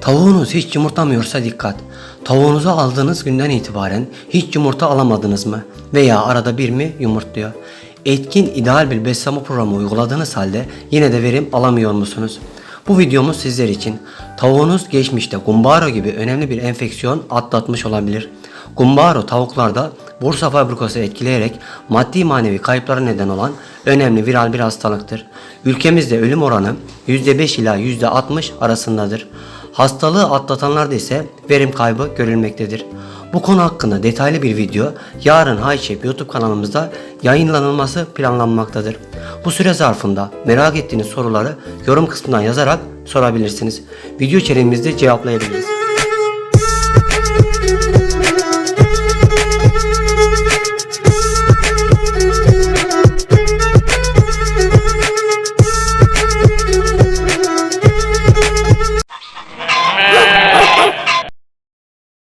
Tavuğunuz hiç yumurtlamıyorsa dikkat. Tavuğunuzu aldığınız günden itibaren hiç yumurta alamadınız mı? Veya arada bir mi yumurtluyor? Etkin ideal bir besleme programı uyguladığınız halde yine de verim alamıyor musunuz? Bu videomuz sizler için. Tavuğunuz geçmişte gumbaro gibi önemli bir enfeksiyon atlatmış olabilir. Gumbaro tavuklarda bursa fabrikası etkileyerek maddi manevi kayıplara neden olan önemli viral bir hastalıktır. Ülkemizde ölüm oranı %5 ila %60 arasındadır. Hastalığı atlatanlarda ise verim kaybı görülmektedir. Bu konu hakkında detaylı bir video yarın Hayşep YouTube kanalımızda yayınlanılması planlanmaktadır. Bu süre zarfında merak ettiğiniz soruları yorum kısmından yazarak sorabilirsiniz. Video içeriğimizde cevaplayabiliriz.